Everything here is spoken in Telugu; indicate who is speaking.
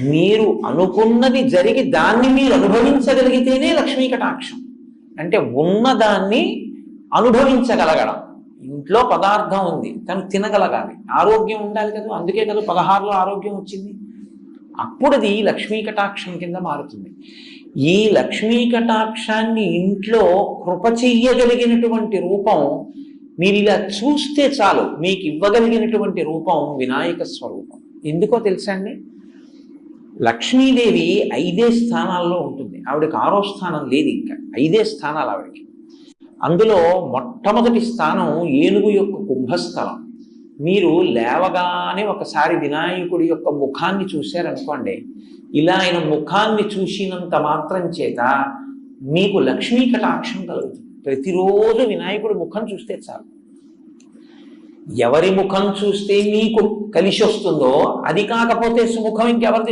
Speaker 1: మీరు అనుకున్నది జరిగి దాన్ని మీరు అనుభవించగలిగితేనే లక్ష్మీ కటాక్షం. అంటే ఉన్నదాన్ని అనుభవించగలగడం. ఇంట్లో పదార్థం ఉంది తను తినగలగాలి. ఆరోగ్యం ఉండాలి కదా అందుకే కదా పదహారులో ఆరోగ్యం వచ్చింది. అప్పుడు అది లక్ష్మీ కటాక్షం కింద మారుతుంది. ఈ లక్ష్మీ కటాక్షాన్ని ఇంట్లో కృప చెయ్యగలిగినటువంటి రూపం మీరు ఇలా చూస్తే చాలు మీకు ఇవ్వగలిగినటువంటి రూపం వినాయక స్వరూపం. ఎందుకో తెలుసా అండి? లక్ష్మీదేవి ఐదే స్థానాల్లో ఉంటుంది. ఆవిడకి ఆరో స్థానం లేదు ఇంకా. ఐదే స్థానాలు ఆవిడకి. అందులో మొట్టమొదటి స్థానం ఏనుగు యొక్క కుంభస్థలం. మీరు లేవగానే ఒకసారి వినాయకుడి యొక్క ముఖాన్ని చూశారనుకోండి. ఇలా ఆయన ముఖాన్ని చూసినంత మాత్రం చేత మీకు లక్ష్మీ కటాక్షం కలుగుతుంది. ప్రతిరోజు వినాయకుడి ముఖం చూస్తే చాలు. ఎవరి ముఖం చూస్తే మీకు కలిసి వస్తుందో అది కాకపోతే సుముఖం ఇంకెవరిది